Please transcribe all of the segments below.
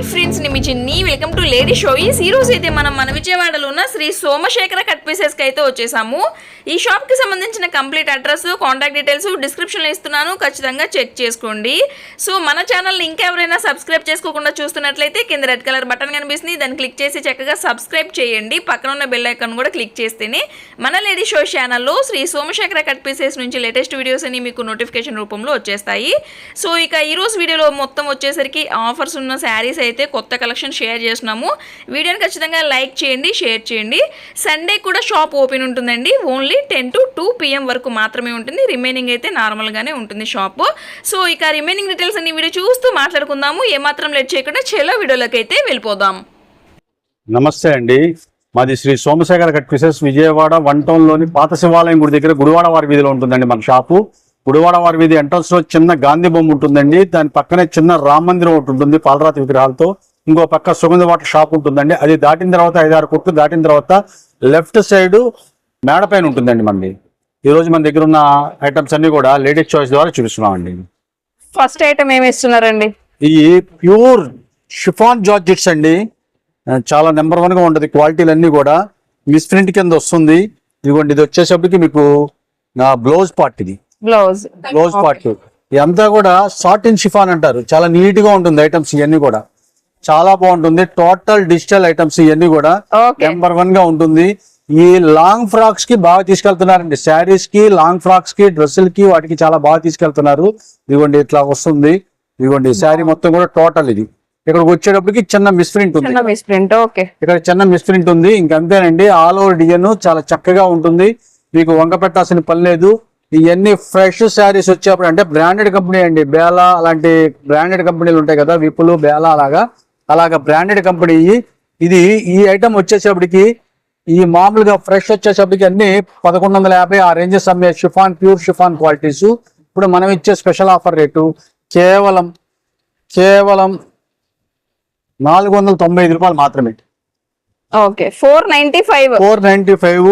Hi friends నేను చిన్ని welcome to lady షోయిస్ ఈ సీరోస్ అయితే మనం మన విజయవాడలో ఉన్న శ్రీ సోమశేఖర కట్ పీసెస్కి అయితే వచ్చేసాము. ఈ షాప్కి సంబంధించిన కంప్లీట్ అడ్రస్ కాంటాక్ట్ డీటెయిల్స్ డిస్క్రిప్షన్లో ఇస్తున్నాను. ఖచ్చితంగా చెక్ చేసుకోండి. సో మన ఛానల్ ఇంకా ఎవరైనా సబ్స్క్రైబ్ చేసుకోకుండా చూస్తున్నట్లయితే కింద రెడ్ కలర్ బటన్ కనిపిస్తుంది. దాన్ని క్లిక్ చేసి చక్కగా సబ్స్క్రైబ్ చేయండి. పక్కన ఉన్న బెల్ ఐకాన్ కూడా క్లిక్ చేస్తేనే మన లేడీ షో ఛానల్లో శ్రీ సోమశేఖర కట్ పీసెస్ నుంచి లేటెస్ట్ వీడియోస్ అని మీకు నోటిఫికేషన్ రూపంలో వచ్చేస్తాయి. సో ఇక ఈరోజు వీడియోలో మొత్తం వచ్చేసరికి ఆఫర్స్ ఉన్న శారీస్ అయితే కొత్త కలెక్షన్ షేర్ చేస్తున్నాము. వీడియోని ఖచ్చితంగా లైక్ చేయండి షేర్ చేయండి. సండే కూడా షాప్ ఓపెన్ ఉంటుందండి. Only ten to two PM వరకు మాత్రమే ఉంటుంది. రిమైనింగ్ అయితే నార్మల్గానే ఉంటుంది షాపు సో ఇక రిమైనింగ్ డీటెయిల్స్ అన్ని వీడియో చూస్తూ మాట్లాడుకుందాము. ఏమాత్రం లేట్ చేయకుండా చెలో వీడియోలోకి అయితే వెళ్ళిపోదాం. నమస్తే అండి. మాది Shri Somashekhara cut pieces Vijayawada one టౌన్లోని పాత శివాలయం గుడి దగ్గర గుడివాడ వారి వీధిలో ఉంటుందండి మన షాపు. గుడివాడ వారి వీధి ఎంట్రన్స్లో చిన్న గాంధీ బొమ్మ ఉంటుందండి. దాని పక్కనే చిన్న రామ మందిరం ఒకటి ఉంటుంది పాలరాతి విగ్రహాలతో. ఇంకో పక్క సుగంధ వాటర్ షాప్ ఉంటుందండి. అది దాటిన తర్వాత ఐదారు కొట్లు దాటిన తర్వాత లెఫ్ట్ సైడ్ మేడ పైన ఉంటుందండి మనది ఈ రోజు మన దగ్గర ఉన్న ఐటమ్స్ అన్ని కూడా లేడీస్ చాయిస్ ద్వారా చూపిస్తున్నామండి. ఫస్ట్ ఐటమ్ ఏమి ఇస్తున్నారండి ఈ ప్యూర్ షిఫాన్ జార్జెట్స్ అండి. చాలా నెంబర్ వన్గా ఉంటది. క్వాలిటీలు అన్ని కూడా. మిస్ ప్రింట్ కింద వస్తుంది. ఇదిగోండి ఇది వచ్చేసప్పటికి మీకు నా బ్లౌజ్ పార్ట్ ఇది. బ్లౌజ్ బ్లౌజ్ పార్ట్ ఇదంతా కూడా షార్ట్ ఇన్ షిఫాన్ అంటారు. చాలా నీట్గా ఉంటుంది ఐటమ్స్ ఇవన్నీ కూడా. చాలా బాగుంటుంది. టోటల్ డిజిటల్ ఐటమ్స్ ఇవన్నీ కూడా నెంబర్ వన్గా ఉంటుంది. ఈ లాంగ్ ఫ్రాక్స్కి బాగా తీసుకెళ్తున్నారండి. శారీస్కి లాంగ్ ఫ్రాక్స్కి డ్రెస్సులకి వాటికి చాలా బాగా తీసుకెళ్తున్నారు. ఇదిగోండి ఇట్లా వస్తుంది. ఇదిగోండి శారీ మొత్తం కూడా టోటల్ ఇది. ఇక్కడికి వచ్చేటప్పటికి చిన్న ఉంది. Miss print okay. ఇక్కడ చిన్న మిస్ప్రింట్ ఉంది. ఇంకంతేనండి ఆల్ ఓవర్ డిజైన్ చాలా చక్కగా ఉంటుంది. మీకు వంక పెట్టాల్సిన పని లేదు. ఇవన్నీ ఫ్రెష్ శారీస్ వచ్చేప్పుడు అంటే బ్రాండెడ్ కంపెనీ అండి. బేలా అలాంటి బ్రాండెడ్ కంపెనీలు ఉంటాయి కదా విపులు బేలా అలాగా. అలాగా బ్రాండెడ్ కంపెనీ. ఇది ఈ ఐటమ్ వచ్చేసేపటికి ఈ మామూలుగా ఫ్రెష్ వచ్చేసప్పటికి అన్ని పదకొండు వందల యాభై ఆ రేంజెస్ అమ్మే షిఫాన్ ప్యూర్ షిఫాన్ క్వాలిటీస్ ఇప్పుడు మనం ఇచ్చే స్పెషల్ ఆఫర్ రేటు కేవలం కేవలం నాలుగు వందల తొంభై ఐదు రూపాయలు మాత్రమే. Okay four ninety five four ninety five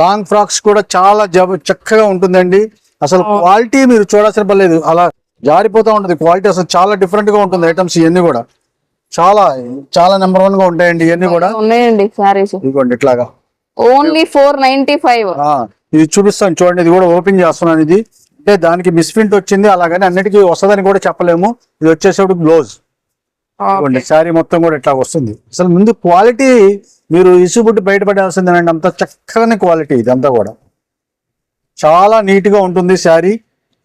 long frocks కూడా చాలా జబ చక్కగా ఉంటుందండి. అసలు క్వాలిటీ మీరు చూడాల్సిన పర్లేదు అలా జారిపోతూ ఉంటుంది. క్వాలిటీ అసలు చాలా డిఫరెంట్గా ఉంటుంది ఐటమ్స్ ఇవన్నీ కూడా. చాలా చాలా నెంబర్ వన్గా ఉంటాయండి ఇవన్నీ కూడా. ఉన్నాయండి సారీస్. ఇదిగోండి ఇట్లాగా. Only four ninety five. ఇది చూపిస్తాను చూడండి ఇది కూడా ఓపెన్ చేస్తున్నాను ఇది. అంటే దానికి మిస్ప్రింట్ వచ్చింది అలాగని అన్నిటికీ వస్తుందని కూడా చెప్పలేము. ఇది వచ్చేసరికి బ్లౌజ్ శారీ మొత్తం కూడా ఇట్లా వస్తుంది. అసలు ముందు క్వాలిటీ మీరు ఇసుబుట్టి బయటపడాల్సిందేనండి అంత చక్కని క్వాలిటీ ఇదంతా కూడా. చాలా నీట్గా ఉంటుంది శారీ.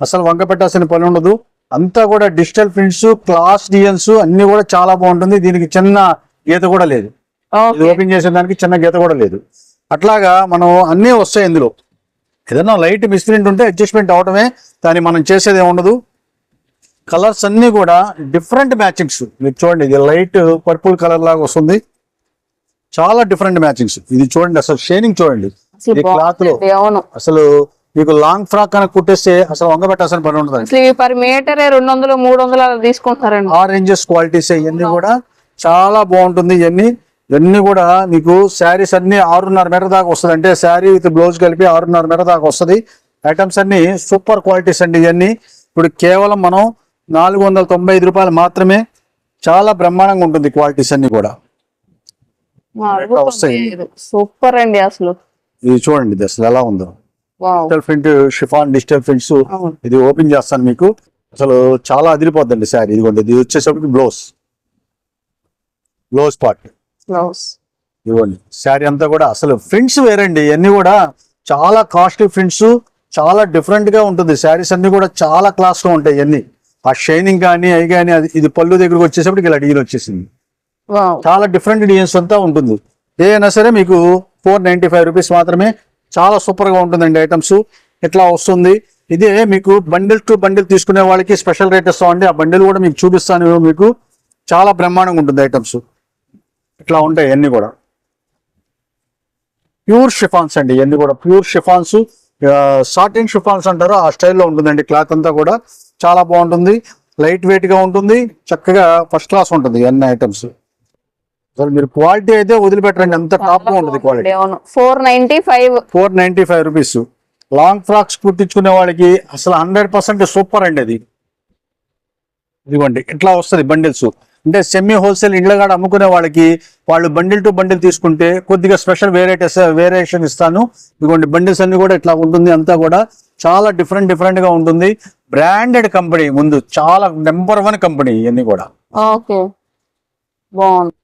అసలు వంక పెట్టాల్సిన పని ఉండదు. అంతా కూడా డిజిటల్ ప్రింట్స్ క్లాస్ డిజైన్స్ అన్ని కూడా చాలా బాగుంటుంది. దీనికి చిన్న గీత కూడా లేదు. ఇది ఓపెన్ చేసేదానికి చిన్న గీత కూడా లేదు. అట్లాగా మనం అన్నీ వస్తాయి ఇందులో. ఏదైనా లైట్ మిస్ప్రింట్ ఉంటే అడ్జస్ట్మెంట్ అవడమే దాన్ని మనం చేసేది ఉండదు. కలర్స్ అన్ని కూడా డిఫరెంట్ మ్యాచింగ్స్. మీరు చూడండి ఇది లైట్ పర్పుల్ కలర్ లాగా వస్తుంది. చాలా డిఫరెంట్ మ్యాచింగ్స్. ఇది చూడండి అసలు షేనింగ్ చూడండి. ఈ క్లాత్లో అసలు మీకు లాంగ్ ఫ్రాక్ కనుక కుట్టేస్తే అసలు వంగ పెట్టాల్సిన పని ఇవి పర్ మీటర్ రెండు వందలు మూడు వందలు అలా తీసుకుంటారండి ఆ రేంజెస్ క్వాలిటీస్ ఇవన్నీ కూడా చాలా బాగుంటుంది ఇవన్నీ. ఇవన్నీ కూడా మీకు శారీస్ అన్ని ఆరున్నర మీటర్ దాకా వస్తుంది. అంటే శారీ విత్ బ్లౌజ్ కలిపి ఆరున్నర మీటర్ దాకా వస్తుంది. ఐటమ్స్ అన్ని సూపర్ క్వాలిటీస్ అండి ఇవన్నీ. ఇప్పుడు కేవలం మనం నాలుగు వందల తొంభై ఐదు రూపాయలు మాత్రమే చాలా బ్రహ్మాండంగా ఉంటుంది క్వాలిటీస్ అన్ని కూడా? సూపర్ అండి అసలు. ఇది చూడండి ఇది అసలు ఎలా ఉందో. Wow digital print chiffon digital prints. ఇది ఓపెన్ చేస్తాను మీకు. అసలు చాలా అదిరిపోద్దండి శారీ. ఇదిగోండి ఇది వచ్చేసరికి బ్లౌజ్. Blouse part blouse. ఇవ్వండి. శారీ అంతా కూడా అసలు ప్రింట్స్ వేరండి. ఇవన్నీ కూడా చాలా కాస్ట్లీ ప్రింట్స్ చాలా డిఫరెంట్గా ఉంటుంది. శారీస్ అన్ని కూడా చాలా క్లాస్గా ఉంటాయి ఇవన్నీ. ఆ షైనింగ్ కానీ అవి కానీ అది ఇది పళ్ళు దగ్గరకు వచ్చేసరికి ఇలా డిజైన్ వచ్చేసింది. చాలా డిఫరెంట్ డిజైన్స్ అంతా ఉంటుంది. ఏదైనా సరే మీకు ఫోర్ నైన్టీ ఫైవ్ రూపీస్ మాత్రమే చాలా సూపర్గా ఉంటుందండి ఐటమ్స్ ఇట్లా వస్తుంది? ఇదే మీకు బండిల్ టు బండిల్ తీసుకునే వాళ్ళకి స్పెషల్ రేట్ ఇస్తామండి. ఆ బండిల్ కూడా మీకు చూపిస్తాను మీకు. చాలా బ్రహ్మాండంగా ఉంటుంది ఐటమ్స్ ఇట్లా ఉంటాయి అన్ని కూడా. ప్యూర్ షిఫాన్స్ అండి ఇవన్నీ కూడా. ప్యూర్ షిఫాన్స్ సాటిన్ షిఫాన్స్ అంటారు. ఆ స్టైల్లో ఉంటుందండి క్లాత్ అంతా కూడా. చాలా బాగుంటుంది. లైట్ వెయిట్గా ఉంటుంది. చక్కగా ఫస్ట్ క్లాస్ ఉంటుంది అన్ని ఐటమ్స్ అసలు మీరు క్వాలిటీ అయితే వదిలిపెట్టరండి. అంత టాప్గా ఉంటుంది quality four ninety five four ninety five rupees long frocks కుట్టించుకునే వాళ్ళకి అసలు హండ్రెడ్ పర్సెంట్ సూపర్ అండి అది. ఇదిగోండి ఇట్లా వస్తుంది బండిల్స్. అంటే సెమీ హోల్సేల్ ఇండ్ల కాడ అమ్ముకునే వాళ్ళకి వాళ్ళు బండిల్ టు బండిల్ తీసుకుంటే కొద్దిగా స్పెషల్ వేరేటెస్ వేరియేషన్ ఇస్తాను. ఇదిగోండి బండిల్స్ అన్ని కూడా ఇట్లా ఉంటుంది. అంతా కూడా చాలా డిఫరెంట్ డిఫరెంట్గా ఉంటుంది. బ్రాండెడ్ కంపెనీ ముందు చాలా నెంబర్ వన్ కంపెనీ ఇవన్నీ కూడా. ఓకే. బాగుంది.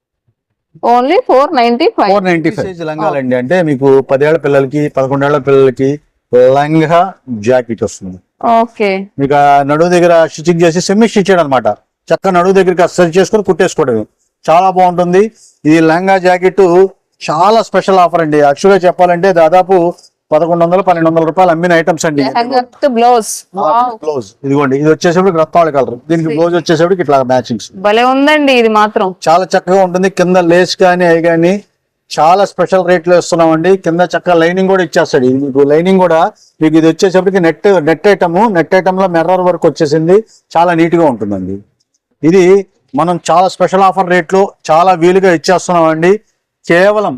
Only four ninety five four ninety five లంగాలండి. అంటే మీకు పదేళ్ళ పిల్లలకి పదకొండేళ్ళ పిల్లలకి లంగా జాకెట్ వస్తుంది. ఓకే. మీకు నడువు దగ్గర స్టిచ్చింగ్ చేసి సెమీ స్టిచ్డ్ అనమాట. చక్క నడువు దగ్గరికి సెట్ చేసుకొని కుట్టేసుకోవడం. చాలా బాగుంటుంది. ఇది లెహంగా జాకెట్ చాలా స్పెషల్ ఆఫర్ అండి. యాక్చువల్గా చెప్పాలంటే దాదాపు పదకొండు వందలు పన్నెండు వందల రూపాయలు అమ్మిన ఐటమ్స్ అండి. బ్లౌజ్ బ్లౌజ్ ఇదిగోండి ఇది వచ్చేసేపటికి రత్నాల కలర్. దీనికి బ్లౌజ్ వచ్చేసేపటికి ఇట్లా మ్యాచింగ్స్ భలే ఉందండి ఇది మాత్రం. చాలా చక్కగా ఉంటుంది. కింద లేస్ కానీ అవి కానీ చాలా స్పెషల్ రేట్లు ఇస్తున్నామండి. కింద చక్కగా లైనింగ్ కూడా ఇచ్చేస్తాడు. ఇది మీకు లైనింగ్ కూడా మీకు ఇది వచ్చేసరికి నెట్ నెట్ ఐటమ్ నెట్ ఐటమ్లో మిర్రర్ వర్క్ వచ్చేసింది. చాలా నీట్గా ఉంటుందండి. ఇది మనం చాలా స్పెషల్ ఆఫర్ రేట్లు చాలా వీలుగా ఇచ్చేస్తున్నామండి. కేవలం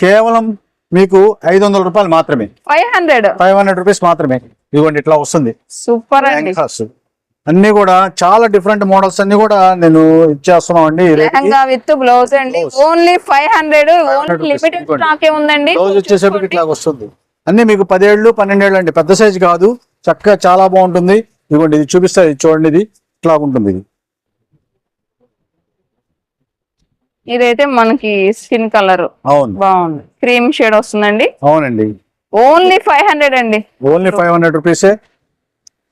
కేవలం మీకు ఐదు వందల రూపాయలు మాత్రమే. Five hundred. Five hundred rupees మాత్రమే. ఇదిగోండి ఇట్లా వస్తుంది. సూపర్ అండి. అన్ని కూడా చాలా డిఫరెంట్ మోడల్స్ అన్ని కూడా నేను ఇచ్చేస్తున్నాం అండి విత్ బ్లౌజ్ అండి. Only five hundred. Limited. Stock ఉందండి. బ్లౌజ్ వచ్చేసరికి ఇట్లా వస్తుంది. అన్ని మీకు పదేళ్ళు పన్నెండేళ్ళు అండి. పెద్ద సైజు కాదు. చక్కగా చాలా బాగుంటుంది. ఇదిగోండి ఇది చూపిస్తా చూడండి ఇది ఇట్లా ఉంటుంది ఇది. ఇదైతే మనకి స్కిన్ కలర్. అవును. బాగుంది. క్రీమ్ షేడ్ వస్తుందండి. అవునండి. ఓన్లీ ఫైవ్ హండ్రెడ్ అండి. ఓన్లీ ఫైవ్ హండ్రెడ్ రూపీసే.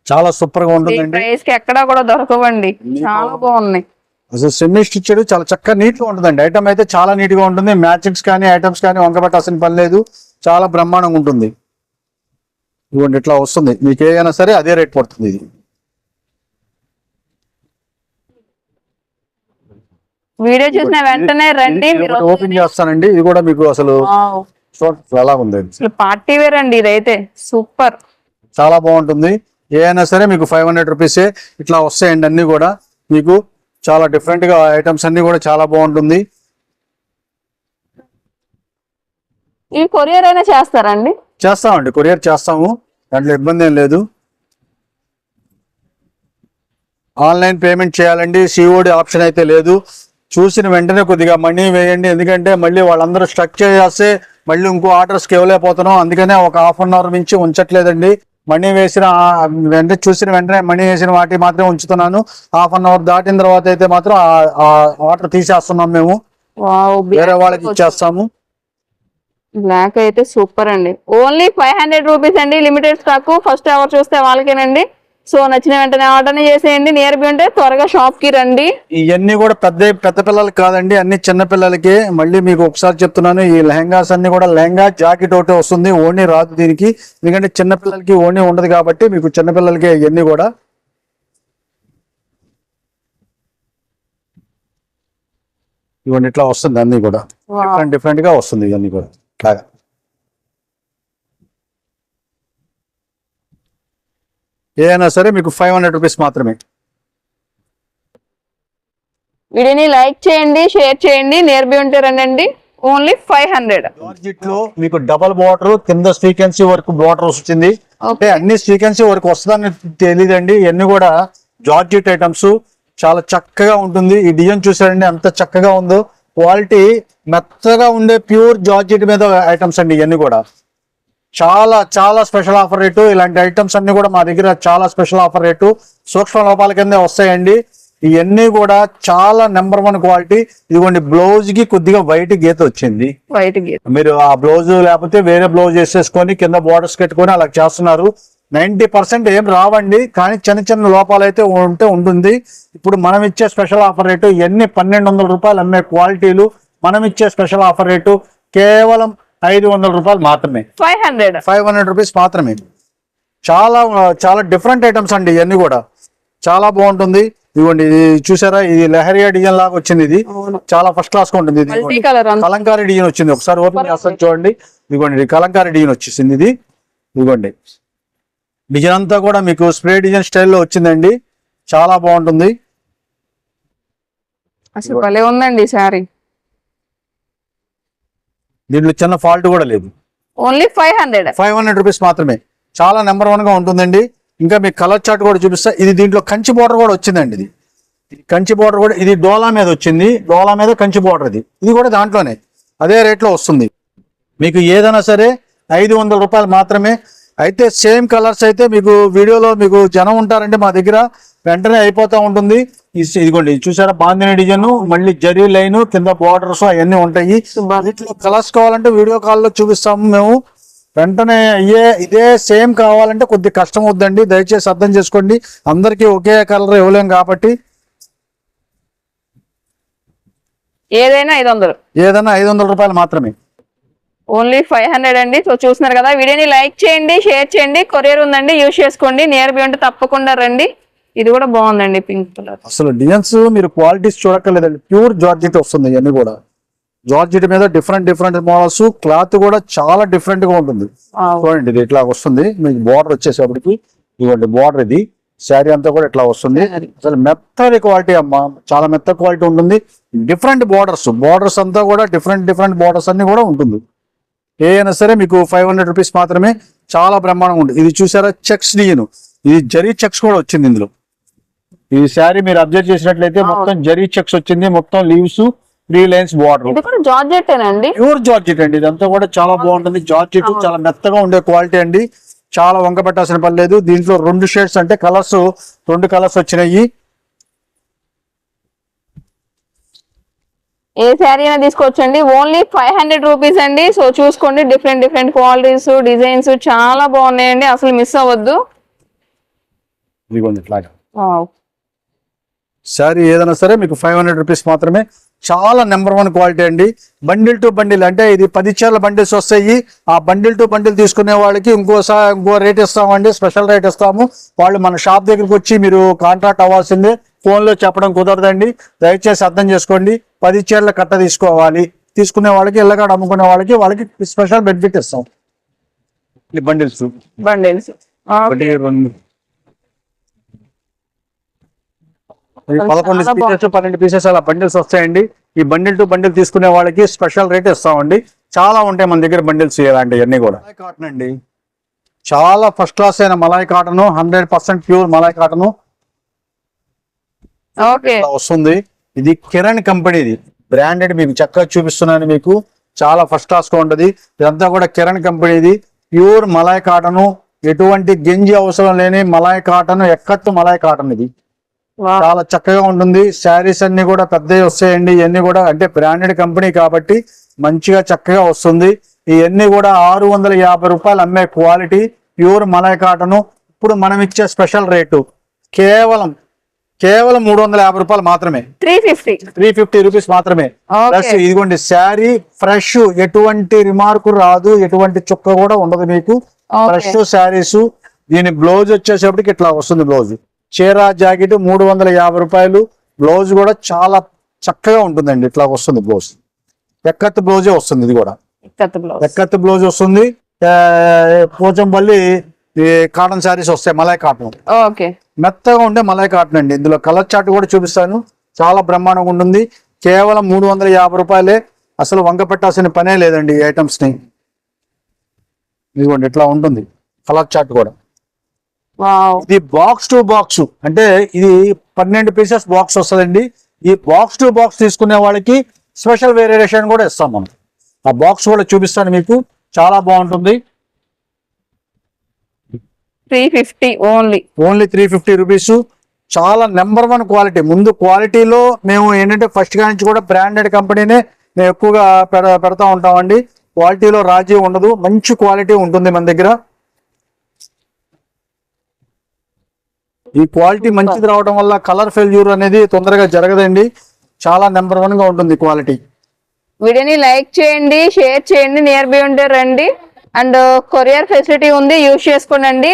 చాలా సూపర్గా ఈ ఉంటుందండి. ప్రైస్కి ఎక్కడా కూడా దొరకవండి. చాలా బాగున్నాయి. అసలు సెమీ స్టిచ్డ్ చాలా చక్కగా నీట్గా ఉంటుందండి. ఐటమ్ అయితే చాలా నీట్గా ఉంటుంది. మ్యాచింగ్స్ కానీ ఐటమ్స్ కానీ వంక పెట్టాల్సిన పని లేదు. చాలా బ్రహ్మాండంగా ఉంటుంది. ఇదిగోండి ఇట్లా వస్తుంది. మీకు ఏదైనా సరే అదే రేట్ పడుతుంది ఇది. వీడియో చూసిన వెంటనే రండి ఓపెన్ చేస్తానండి. ఇది కూడా మీకు అసలు ఎలా ఉంది పార్టీ వేర్ అండి ఇదైతే. సూపర్. చాలా బాగుంటుంది. ఏదైనా సరే మీకు ఫైవ్ హండ్రెడ్ రూపీసే ఇట్లా వస్తాయండి అన్ని కూడా. మీకు చాలా డిఫరెంట్గా ఐటమ్స్ అన్ని కూడా చాలా బాగుంటుంది. ఈ కొరియర్ అయినా చేస్తారండి చేస్తామండి. కొరియర్ చేస్తాము. దాంట్లో ఇబ్బంది ఏం లేదు. ఆన్లైన్ పేమెంట్ చేయాలండి. సిఓడి ఆప్షన్ అయితే లేదు. చూసిన వెంటనే కొద్దిగా మనీ వేయండి. ఎందుకంటే మళ్ళీ వాళ్ళందరూ స్ట్రక్ చేస్తే మళ్ళీ ఇంకో ఆర్డర్స్కి ఇవ్వలేకపోతున్నాం. అందుకనే ఒక హాఫ్ అన్ అవర్ నుంచి ఉంచట్లేదండి. మనీ వేసిన వెంటనే చూసిన వెంటనే మనీ వేసిన వాటి మాత్రమే ఉంచుతున్నాను. హాఫ్ అన్ అవర్ దాటిన తర్వాత అయితే మాత్రం ఆర్డర్ తీసేస్తున్నాం మేము. వేరే వాళ్ళకి ఇచ్చేస్తాము. బ్లాక్ అయితే సూపర్ అండి. ఓన్లీ ఫైవ్ హండ్రెడ్ రూపీస్ అండి లిమిటెడ్ స్టాక్. ఫస్ట్ అవర్ చూస్తే వాళ్ళకేనండి. సో నచ్చిన వెంటనే ఆర్డర్ చేసేయండి. నియర్ బి ఉంటే త్వరగా షాప్కి రండి. ఇవన్నీ కూడా పెద్ద పెద్ద పిల్లలకి కాదండి అన్ని చిన్న పిల్లలకి. మళ్ళీ మీకు ఒకసారి చెప్తున్నాను ఈ లెహంగాస్ అన్ని కూడా లెహంగా జాకెట్ ఒకటే వస్తుంది ఓణి రాదు దీనికి. ఎందుకంటే చిన్న పిల్లలకి ఓణి ఉండదు కాబట్టి మీకు చిన్న పిల్లలకి ఇవన్నీ కూడా. ఇవన్నీ ఇట్లా వస్తుంది అన్ని కూడా. డిఫరెంట్ డిఫరెంట్గా వస్తుంది ఇవన్నీ కూడా. ఏదైనా సరే మీకు ఫైవ్ హండ్రెడ్ రూపీస్ మాత్రమే. వీడియోని లైక్ చేయండి షేర్ చేయండి నియర్ బి ఉంటే రండి ఓన్లీ ఫైవ్ హండ్రెడ్. జార్జిట్లో మీకు డబల్ బార్డర్ కింద స్వీకెన్సీ వరకు బార్డర్ వచ్చింది అంటే అన్ని స్వీకెన్సీ వరకు వస్తుందని తెలియదండి. ఇవన్నీ కూడా జార్జిట్ ఐటమ్స్ చాలా చక్కగా ఉంటుంది. ఈ డిజైన్ చూసారండి ఎంత చక్కగా ఉందో. క్వాలిటీ మెత్తగా ఉండే ప్యూర్ జార్జిట్ మీద ఐటమ్స్ అండి ఇవన్నీ కూడా. చాలా చాలా స్పెషల్ ఆఫర్ రేటు. ఇలాంటి ఐటమ్స్ అన్ని కూడా మా దగ్గర చాలా స్పెషల్ ఆఫర్ రేటు. సూక్ష్మ లోపాల కింద వస్తాయండి. ఇవన్నీ కూడా చాలా నెంబర్ వన్ క్వాలిటీ ఇదిగోండి బ్లౌజ్కి కొద్దిగా వైట్ గీత వచ్చింది. వైట్ గీత. మీరు ఆ బ్లౌజ్ లేకపోతే వేరే బ్లౌజ్ వేసేసుకొని కింద బోర్డర్స్ కట్టుకొని అలా చేస్తున్నారు. నైన్టీ పర్సెంట్ ఏం రావండి కానీ చిన్న చిన్న లోపాలు అయితే ఉంటే ఉంటుంది. ఇప్పుడు మనం ఇచ్చే స్పెషల్ ఆఫర్ రేటు ఎన్ని పన్నెండు వందల రూపాయలు అమ్మే క్వాలిటీలు మనం ఇచ్చే స్పెషల్ ఆఫర్ రేటు కేవలం ఐదు వందల రూపాయలు మాత్రమే. Five hundred. Five hundred rupees మాత్రమే. చాలా చాలా డిఫరెంట్ ఐటమ్స్ అండి ఇవన్నీ కూడా. చాలా బాగుంటుంది. ఇదిగోండి ఇది చూసారా? ఇది లెహరియా డిజైన్ లాగా వచ్చింది ఇది. చాలా ఫస్ట్ క్లాస్గా ఉంటుంది ఇది. కలంకారీ డిజైన్ వచ్చింది. ఒకసారి ఓపెన్ చేస్తాను చూడండి. ఇదిగోండి ఇది కలంకారీ డిజైన్ వచ్చేసింది ఇది. ఇదిగోండి డిజైన్ అంతా కూడా మీకు స్ప్రే డిజైన్ స్టైల్లో వచ్చిందండి. చాలా బాగుంటుంది. అసలు భలే ఉందండి సారీ దీంట్లో చిన్న ఫాల్ట్ కూడా లేదు. Only five hundred five hundred rupees మాత్రమే. చాలా నెంబర్ వన్గా ఉంటుందండి. ఇంకా మీకు కలర్ చార్ట్ కూడా చూపిస్తా. ఇది దీంట్లో కంచి బోర్డర్ కూడా వచ్చిందండి ఇది. కంచి బోర్డర్ కూడా ఇది డోలా మీద వచ్చింది. డోలా మీద కంచి బోర్డర్ ఇది. ఇది కూడా దాంట్లోనే. అదే రేట్లో వస్తుంది. మీకు ఏదైనా సరే ఐదు వందల రూపాయలు మాత్రమే అయితే సేమ్ కలర్స్ అయితే మీకు వీడియోలో మీకు జనం ఉంటారంటే మా దగ్గర. వెంటనే అయిపోతూ ఉంటుంది. ఇది- ఇదిగోండి ఇది చూసారా బాందిని డిజైన్ మళ్ళీ జరీ లైన్ కింద బోర్డర్స్ అవన్నీ ఉంటాయి. వీటిలో కలర్స్ కావాలంటే వీడియో కాల్లో చూపిస్తాము మేము. వెంటనే అయ్యే ఇదే సేమ్ కావాలంటే కొద్ది కష్టం అవుద్దండి. దయచేసి అర్థం చేసుకోండి. అందరికీ ఒకే కలర్ ఇవ్వలేం కాబట్టి. ఏదైనా ఐదు వందలు. ఏదైనా ఐదు వందల రూపాయలు మాత్రమే. ఓన్లీ ఫైవ్ హండ్రెడ్ అండి. సో చూస్తున్నారు కదా వీడియోని లైక్ చేయండి షేర్ చేయండి కొరియర్ ఉందండి యూజ్ చేసుకోండి నియర్ బై ఉంటే తప్పకుండా రండి. ఇది కూడా బాగుందండి పింక్ కలర్. అసలు డిజైన్స్ మీరు క్వాలిటీస్ చూడక్కర్లేదండి ప్యూర్ జార్జెట్ వస్తుంది ఇవన్నీ కూడా. జార్జెట్ మీద డిఫరెంట్ డిఫరెంట్ మోడల్స్ క్లాత్ కూడా చాలా డిఫరెంట్గా ఉంటుంది చూడండి ఇది ఇట్లా వస్తుంది. మీకు బార్డర్ వచ్చేసేపటికి ఇవ్వండి బార్డర్ ఇది. శారీ అంతా కూడా ఇట్లా వస్తుంది. అసలు మెత్తది క్వాలిటీ అమ్మా చాలా మెత్త క్వాలిటీ ఉంటుంది. డిఫరెంట్ బార్డర్స్ బార్డర్స్ అంతా కూడా డిఫరెంట్ డిఫరెంట్ బార్డర్స్ అన్ని కూడా ఉంటుంది. ఏ అయినా సరే మీకు ఫైవ్ హండ్రెడ్ రూపీస్ మాత్రమే చాలా బ్రహ్మాండంగా ఉంటుంది. ఇది చూసారా? చెక్స్ డిజైన్ ఇది జరీ చెక్స్ కూడా వచ్చింది ఇందులో. ఈ శారీ మీరు అబ్జర్వ్ చేసినట్లయితే మొత్తం జరీ చెక్స్ వచ్చింది. మొత్తం లీవ్స్ త్రీ లైన్స్ బార్డర్ ఇది కూడా జార్జెట్టేనండి ప్యూర్ జార్జెట్ అండి. ఇదంతా కూడా చాలా బాగుంటుంది. జార్జెట్ చాలా మెత్తగా ఉండే క్వాలిటీ అండి. చాలా వంక పెట్టాల్సిన పని లేదు. దీంట్లో రెండు షేడ్స్ అంటే కలర్స్ రెండు కలర్స్ వచ్చినాయి. ఏ శారీ అయినా తీసుకోవచ్చండి. ఓన్లీ ఫైవ్ హండ్రెడ్ రూపీస్ అండి. సో చూసుకోండి. డిఫరెంట్ డిఫరెంట్ క్వాలిటీస్ డిజైన్స్ చాలా బాగున్నాయండి. అసలు మిస్ అవ్వద్దు. శారీ ఏదైనా సరే మీకు ఫైవ్ హండ్రెడ్ రూపీస్ మాత్రమే. చాలా నెంబర్ వన్ క్వాలిటీ అండి. బండిల్ టు బండిల్ అంటే ఇది పది చీరల బండిల్స్ వస్తాయి. ఆ బండిల్ టు బండిల్ తీసుకునే వాళ్ళకి ఇంకోసారి ఇంకో రేట్ ఇస్తామండి. స్పెషల్ రేట్ ఇస్తాము. వాళ్ళు మన షాప్ దగ్గరికి వచ్చి మీరు కాంట్రాక్ట్ అవ్వాల్సిందే. ఫోన్లో చెప్పడం కుదరదండి. దయచేసి అర్థం చేసుకోండి. పది చీరల కట్ట తీసుకోవాలి. తీసుకునే వాళ్ళకి ఇళ్ళకాడ అమ్ముకునే వాళ్ళకి వాళ్ళకి స్పెషల్ బెనిఫిట్ ఇస్తాం. ఈ బండిల్స్. బండిల్స్. ఒకటి రెండు. ఈ అసలు పదకొండు పీసెస్ పన్నెండు పీసెస్ అలా బండిల్స్ వస్తాయండి. ఈ బండిల్ టు బండిల్ తీసుకునే వాళ్ళకి స్పెషల్ రేట్ ఇస్తామండి. చాలా ఉంటాయి మన దగ్గర బండిల్స్ ఇలాంటివన్నీ కూడా. మలాయ్ కాటన్ అండి. చాలా ఫస్ట్ క్లాస్ అయిన malai cotton hundred percent pure malai cotton. Okay. వస్తుంది. ఇది కిరణ్ కంపెనీది బ్రాండెడ్ మీకు చక్కగా చూపిస్తున్నాను మీకు. చాలా ఫస్ట్ క్లాస్గా ఉంటది. ఇదంతా కూడా కిరణ్ కంపెనీది ప్యూర్ మలాయ్ కాటన్ ఎటువంటి గెంజి అవసరం లేని మలాయ్ కాటన్ ఎక్కత్తు మలాయ్ కాటన్ ఇది. చాలా చక్కగా ఉంటుంది. శారీస్ అన్ని కూడా పెద్దవి వస్తాయండి. ఇవన్నీ కూడా అంటే బ్రాండెడ్ కంపెనీ కాబట్టి మంచిగా చక్కగా వస్తుంది. ఇవన్నీ కూడా ఆరు వందల యాభై రూపాయలు అమ్మే క్వాలిటీ ప్యూర్ మలై కాటన్ ఇప్పుడు మనం ఇచ్చే స్పెషల్ రేటు కేవలం కేవలం మూడు వందల యాభై రూపాయలు మాత్రమే. Three fifty. Three fifty rupees మాత్రమే. ప్లస్ ఇదిగోండి శారీ ఫ్రెష్ ఎటువంటి రిమార్క్ రాదు ఎటువంటి చుక్క కూడా ఉండదు మీకు. Fresh saris. దీని బ్లౌజ్ వచ్చేసేపటికి ఇట్లా వస్తుంది బ్లౌజ్. చీర జాకెట్ మూడు వందల యాభై రూపాయలు. బ్లౌజ్ కూడా చాలా చక్కగా ఉంటుందండి ఇట్లా వస్తుంది బ్లౌజ్. ఎక్కత్ బ్లౌజే వస్తుంది ఇది కూడా. ఎక్కత్ బ్లౌజ్. వస్తుంది. పోచంపల్లి ఈ కాటన్ శారీస్ వస్తాయి మలై కాటన్. ఓకే. మెత్తగా ఉండే మలై కాటన్ అండి. ఇందులో కలర్ చార్ట్ కూడా చూపిస్తాను. చాలా బ్రహ్మాండంగా ఉంటుంది. కేవలం మూడు వందల యాభై రూపాయలే. అసలు వంక పెట్టాల్సిన పనే లేదండి ఈ ఐటమ్స్ని ఇదిగోండి ఇట్లా ఉంటుంది. కలర్ చార్ట్ కూడా. ఇది బాక్స్ టు బాక్స్ అంటే ఇది పన్నెండు పీసెస్ బాక్స్ వస్తుందండి. ఈ బాక్స్ టు బాక్స్ తీసుకునే వాళ్ళకి స్పెషల్ వేరియేషన్ కూడా ఇస్తాం మనం. ఆ బాక్స్ కూడా చూపిస్తాను మీకు. చాలా బాగుంటుంది. Three fifty only only three fifty rupees చాలా నెంబర్ వన్ క్వాలిటీ ముందు క్వాలిటీలో మేము ఏంటంటే ఫస్ట్గా నుంచి కూడా బ్రాండెడ్ కంపెనీనే మేము ఎక్కువగా పెడ పెడతా ఉంటామండి. క్వాలిటీలో రాజీ ఉండదు. మంచి క్వాలిటీ ఉంటుంది మన దగ్గర. ఈ క్వాలిటీ మంచిది రావడం వల్ల కలర్ ఫెయిల్యూర్ అనేది తొందరగా జరగదండి. చాలా నెంబర్ వన్గా ఉంటుంది క్వాలిటీ వీడియోని లైక్ చేయండి షేర్ చేయండి నియర్ బై ఉంటే రండి. అండ్ కొరియర్ ఫెసిలిటీ ఉంది యూజ్ చేసుకోండి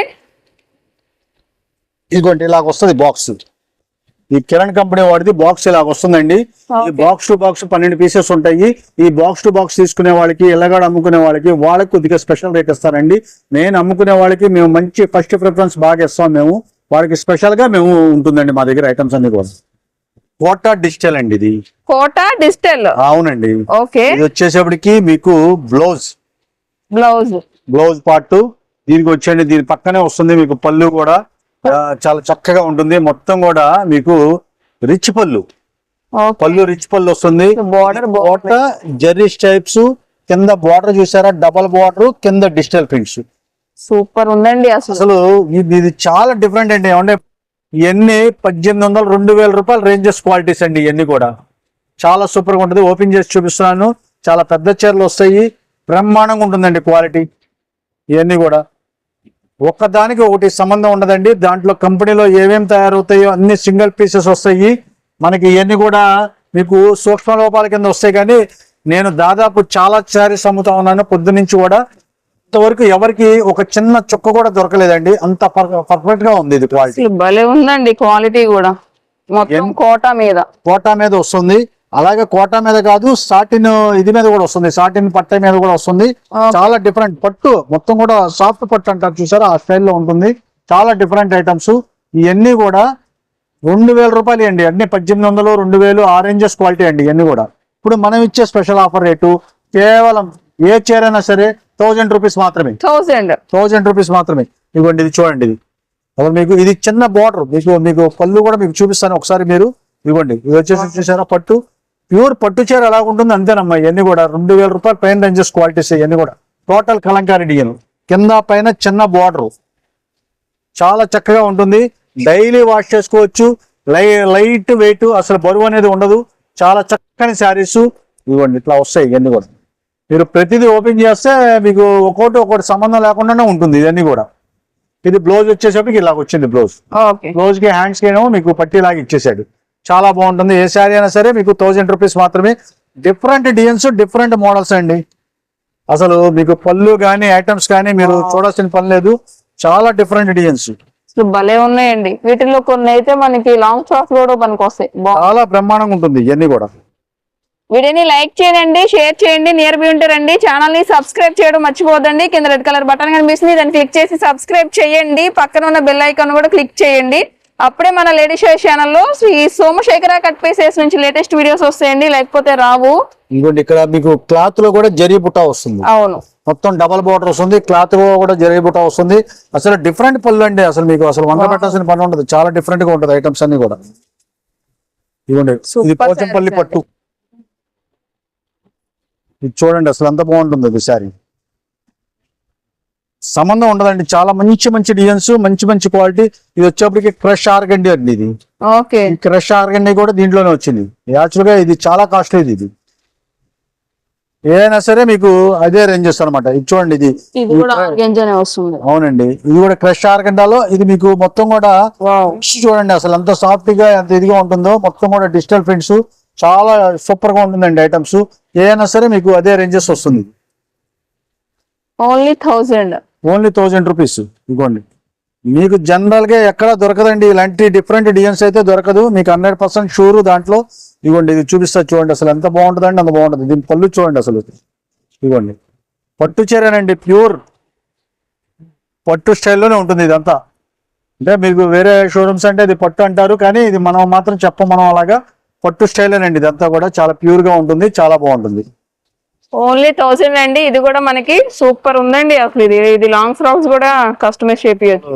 ఇదిగోండి ఇలాగ వస్తుంది బాక్స్ ఈ కిరణ్ కంపెనీ వాడిది బాక్స్ ఇలాగ వస్తుందండి. ఈ బాక్స్ టు బాక్స్ పన్నెండు పీసెస్ ఉంటాయి. ఈ బాక్స్ టు బాక్స్ తీసుకునే వాళ్ళకి ఎల్లగాడ అమ్ముకునే వాళ్ళకి వాళ్ళకి కొద్దిగా స్పెషల్ రేట్ ఇస్తారండి. నేను అమ్ముకునే వాళ్ళకి మేము మంచి ఫస్ట్ ప్రిఫరెన్స్ బాగా ఇస్తాం మేము. వాళ్ళకి స్పెషల్గా మేము ఉంటుందండి మా దగ్గర ఐటమ్స్ అన్ని కూడా. కోటా డిజిటల్ అండి ఇది. కోటా డిజిటల్? అవునండి. ఓకే. ఇది వచ్చేసేపటికి మీకు బ్లౌజ్. బ్లౌజ్. Blouse part. దీనికి వచ్చేయండి దీని పక్కనే వస్తుంది మీకు పళ్ళు కూడా. చాలా చక్కగా ఉంటుంది. మొత్తం కూడా మీకు రిచ్ పళ్ళు. పళ్ళు రిచ్ పళ్ళు వస్తుంది. బార్డర్ కోట జెర్రీ స్టైప్స్ కింద బార్డర్ చూసారా? డబల్ బార్డర్ కింద డిజిటల్ ప్రింట్స్ సూపర్ ఉందండి అసలు. ఇది ఇది చాలా డిఫరెంట్ అండి. ఏమంటే ఇవన్నీ పద్దెనిమిది వందలు రెండు వేల రూపాయల రేంజెస్ క్వాలిటీస్ అండి ఇవన్నీ కూడా. చాలా సూపర్గా ఉంటుంది. ఓపెన్ చేసి చూపిస్తున్నాను. చాలా పెద్ద చీరలు వస్తాయి. బ్రహ్మాండంగా ఉంటుందండి క్వాలిటీ ఇవన్నీ కూడా. ఒక్కదానికి ఒకటి సంబంధం ఉండదండి. దాంట్లో కంపెనీలో ఏమేమి తయారవుతాయో అన్ని సింగిల్ పీసెస్ వస్తాయి. మనకి ఇవన్నీ కూడా మీకు సూక్ష్మ లోపాల కింద వస్తాయి. కానీ నేను దాదాపు చాలా శారీస్ అమ్ముతా ఉన్నాను. పొద్దు నుంచి కూడా ఇంతవరకు ఎవరికి ఒక చిన్న చుక్క కూడా దొరకలేదండి. అంత పర్ఫెక్ట్గా ఉంది ఇది క్వాలిటీ. భలే ఉందండి క్వాలిటీ కూడా. మొత్తం కోటా మీద. కోటా మీద వస్తుంది. అలాగే కోటా మీద కాదు సాటిన్ ఇది మీద కూడా వస్తుంది. సాటిన్ పట్ట మీద కూడా వస్తుంది. చాలా డిఫరెంట్ పట్టు మొత్తం కూడా సాఫ్ట్ పట్టు అంటారు చూసారా? ఆ స్టైల్లో ఉంటుంది. చాలా డిఫరెంట్ ఐటమ్స్ ఇవన్నీ కూడా రెండు వేల రూపాయలు అండి అన్ని పద్దెనిమిది వందలు రెండు వేలు ఆ రేంజెస్ క్వాలిటీ అండి ఇవన్నీ కూడా. ఇప్పుడు మనం ఇచ్చే స్పెషల్ ఆఫర్ రేటు కేవలం ఏ చీర అయినా సరే థౌజండ్ రూపీస్ మాత్రమే. థౌసండ్ థౌజండ్ రూపీస్ మాత్రమే. ఇదిగోండి ఇది చూడండి ఇది. అసలు మీకు ఇది చిన్న బార్డర్ మీకు మీకు పళ్ళు కూడా మీకు చూపిస్తాను ఒకసారి మీరు. ఇదిగోండి ఇది వచ్చేసి చూసారా పట్టు? ప్యూర్ పట్టు చీర ఎలా ఉంటుంది అంతేనమ్మా ఇవన్నీ కూడా. రెండు వేల రూపాయలు పైన రేంజెస్ క్వాలిటీస్ ఇవన్నీ కూడా. టోటల్ కలంకారీ డిజైన్ కింద పైన చిన్న బార్డర్ చాలా చక్కగా ఉంటుంది. డైలీ వాష్ చేసుకోవచ్చు. లై లైట్ వెయిట్ అసలు బరువు అనేది ఉండదు. చాలా చక్కని శారీస్ ఇవ్వండి ఇట్లా వస్తాయి ఇవన్నీ కూడా. మీరు ప్రతిదీ ఓపెన్ చేస్తే మీకు ఒక్కోటి ఒక్కోటి సంబంధం లేకుండానే ఉంటుంది ఇవన్నీ కూడా. ఇది బ్లౌజ్ వచ్చేసరికి ఇలా వచ్చింది బ్లౌజ్ బ్లౌజ్కి హ్యాండ్స్కి ఏమో మీకు పట్టీలాగా ఇచ్చేసాడు. చాలా బాగుంటుంది. ఏ శారీ అయినా సరే మీకు థౌజండ్ రూపీస్ మాత్రమే. డిఫరెంట్ డిజైన్స్ డిఫరెంట్ మోడల్స్ అండి. అసలు మీకు పళ్ళు కానీ ఐటమ్స్ కానీ మీరు చూడాల్సిన పని లేదు. చాలా డిఫరెంట్ డిజైన్స్ భలే ఉన్నాయండి. వీటిలో కొన్ని అయితే మనకి లాంగ్ ఫ్రాక్స్ కూడా పనికి వస్తాయి. చాలా బ్రహ్మాండంగా ఉంటుంది ఇవన్నీ కూడా. వీడియోని లైక్ చేయండి షేర్ చేయండి నియర్ బి ఉంటే రండి. ఛానల్ని సబ్స్క్రైబ్ చేయడం మర్చిపోదండి కింద రెడ్ కలర్ బటన్ కనిపిస్తుంది దాన్ని క్లిక్ చేసి సబ్స్క్రైబ్ చేయండి. పక్కన ఉన్న బెల్ ఐకాన్ కూడా క్లిక్ చేయండి. అప్పుడే మన లేడీ షో ఛానల్లో శ్రీ సోమశేఖర కట్ పీసెస్ నుంచి లేటెస్ట్ వీడియోస్ వస్తాయండి. లేకపోతే రావు. ఇదిగోండి ఇక్కడ మీకు క్లాత్లో కూడా జరీ బుట్ట వస్తుంది. అవును. మొత్తం డబల్ బోర్డర్ వస్తుంది. క్లాత్ కూడా జరీ బుట్ట వస్తుంది. అసలు డిఫరెంట్ పళ్ళు అండి. అసలు మీకు అసలు వంద పెట్టాల్సిన పని ఉండదు. చాలా డిఫరెంట్గా ఉంటుంది ఐటమ్స్ అన్ని కూడా. ఇది Super పోచంపల్లి పట్టు. ఇది చూడండి. అసలు ఎంత బాగుంటుంది ఇది శారీ. సంబంధం ఉండదండి. చాలా మంచి మంచి డిజైన్స్ మంచి మంచి క్వాలిటీ ఇది వచ్చేప్పటికి క్రష్ ఆర్గండి అండి ఇది. ఓకే. క్రష్ ఆర్గండి కూడా దీంట్లోనే వచ్చింది. యాక్చువల్గా ఇది చాలా కాస్ట్లీ ఇది. ఏదైనా సరే మీకు అదే రేంజెస్ అనమాట ఇది చూడండి ఇది. అవునండి. ఇది కూడా క్రష్ ఆర్గండాలో ఇది మీకు మొత్తం కూడా చూడండి అసలు ఎంత సాఫ్ట్గా ఎంత ఇదిగా ఉంటుందో. మొత్తం కూడా డిజిటల్ ప్రింట్స్ చాలా సూపర్గా ఉంటుందండి ఐటమ్స్ ఏదైనా సరే మీకు అదే రేంజెస్ వస్తుంది. Only thousand only thousand rupees ఇదిగోండి మీకు జనరల్గా ఎక్కడ దొరకదండి. ఇలాంటి డిఫరెంట్ డిజైన్స్ అయితే దొరకదు. మీకు హండ్రెడ్ పర్సెంట్ షూర్ దాంట్లో. ఇదిగోండి ఇది చూపిస్తా చూడండి అసలు ఎంత బాగుంటుందండి అంత బాగుంటుంది. దీని పళ్ళు చూడండి అసలు. ఇదిగోండి. పట్టు చీరనండి ప్యూర్. పట్టు స్టైల్లోనే ఉంటుంది ఇదంతా. అంటే మీకు వేరే షోరూమ్స్ అంటే ఇది పట్టు అంటారు కానీ ఇది మనం మాత్రం చెప్పం మనం అలాగా పట్టు స్టైలేనండి. ఇదంతా కూడా చాలా ప్యూర్గా ఉంటుంది చాలా బాగుంటుంది. ఓన్లీ థౌసండ్ అండి. ఇది కూడా మనకి సూపర్ ఉందండి అసలు ఇది. ఇది లాంగ్ ఫ్రాక్స్ కూడా కస్టమైజ్ చేపియచ్చు.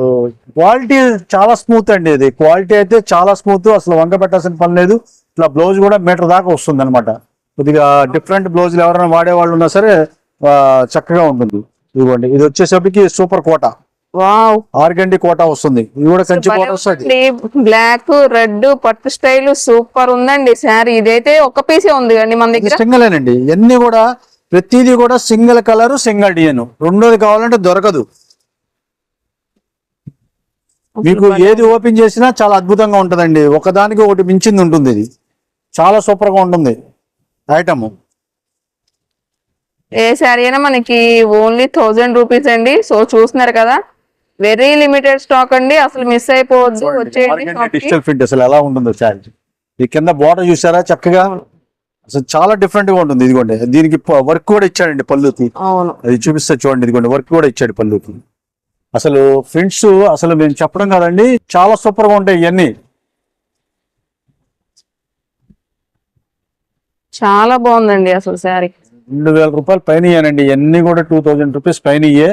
క్వాలిటీ చాలా స్మూత్ అండి ఇది. క్వాలిటీ అయితే చాలా స్మూత్ అసలు వంక పెట్టాల్సిన పని లేదు. ఇట్లా బ్లౌజ్ కూడా మీటర్ దాకా వస్తుంది అనమాట కొద్దిగా డిఫరెంట్ బ్లౌజులు ఎవరైనా వాడే వాళ్ళు ఉన్నా సరే చక్కగా ఉంటుంది. ఇదిగోండి. ఇది వచ్చేసరికి సూపర్ కోట ఆర్గండి కోట వస్తుంది. ఇది కూడా కంచి కోట వస్తుంది. బ్లాక్ రెడ్ పట్టు స్టైల్ సూపర్ ఉందండి శారీ. ఇదైతే ఒక పీసే ఉంది అండి మన దగ్గర? సింగలేనండి ఇవన్నీ కూడా ప్రతిదీ కూడా సింగిల్ కలర్ సింగిల్ డిజైన్. రెండోది కావాలంటే దొరకదు. మీకు ఏది ఓపెన్ చేసినా చాలా అద్భుతంగా ఉంటుందండి. ఒకదానికి ఒకటి మించింది ఉంటుంది ఇది. చాలా సూపర్గా ఉంటుంది ఐటమ్. ఏ శారీ అయినా మనకి ఓన్లీ థౌజండ్ రూపీస్ అండి. సో చూస్తున్నారు కదా. వెరీ లిమిటెడ్ స్టాక్ అండి అసలు మిస్ అయిపోవద్దు వచ్చేయండి. డిజిటల్ ప్రింట్ అసలు ఎలా ఉంటుందో శారీ ఈ కింద బోర్డర్ చూసారా చక్కగా? అసలు చాలా డిఫరెంట్గా ఉంటుంది ఇదిగోండి. దీనికి వర్క్ కూడా ఇచ్చాడండి పళ్ళుకి అవును. అది చూపిస్తా చూడండి ఇదిగోండి వర్క్ కూడా ఇచ్చాడు పళ్ళుకి అసలు ఫ్రెండ్స్ అసలు మేము చెప్పడం కాదండి చాలా సూపర్గా ఉంటాయి ఇవన్నీ చాలా బాగుందండి అసలు శారీ. రెండు వేల రూపాయలు పైన ఇయ్యానండి ఇవన్నీ కూడా టూ థౌజండ్ రూపీస్ పైన ఇయ్యే.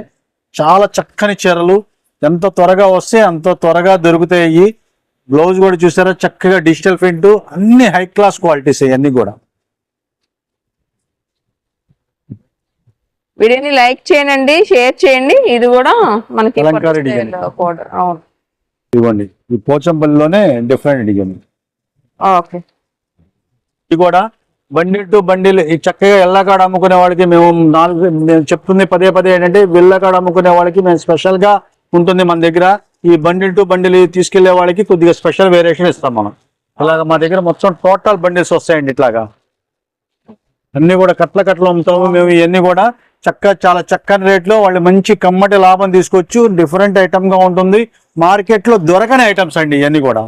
చాలా చక్కని చీరలు ఎంత త్వరగా వస్తే అంత త్వరగా దొరుకుతాయి. బ్లౌజ్ కూడా చూసారా? చక్కగా డిజిటల్ ప్రింట్ అన్ని హై క్లాస్ క్వాలిటీస్ ఇవన్నీ కూడా. వీడియోని లైక్ చేయండి షేర్ చేయండి. ఇది కూడా మనకి ఇవ్వండి ఈ పోచంపల్లిలోనే డిఫరెంట్ డిజైన్ ఓకే. ఇది కూడా బండిల్ టు బండిల్ ఈ చక్కగా ఎల్లకాడ అమ్ముకునే వాళ్ళకి మేము నాలుగు మేము చెప్తుంది పదే పదే ఏంటంటే వెళ్ళకాడ అమ్ముకునే వాళ్ళకి మేము స్పెషల్గా ఉంటుంది మన దగ్గర. ఈ బండిల్ టు బండిల్ తీసుకెళ్ళే వాళ్ళకి కొద్దిగా స్పెషల్ వేరియేషన్ ఇస్తాం మనం. అలాగ మా దగ్గర మొత్తం టోటల్ బండిల్స్ వస్తాయండి ఇట్లాగా. అన్ని కూడా కట్ల కట్టలు అమ్ముతాము. మేము ఇవన్నీ కూడా చక్క చాలా చక్కని రేట్లో వాళ్ళు మంచి కమ్మటి లాభం తీసుకోవచ్చు డిఫరెంట్ ఐటమ్గా ఉంటుంది. మార్కెట్లో దొరకని ఐటమ్స్ అండి ఇవన్నీ కూడా.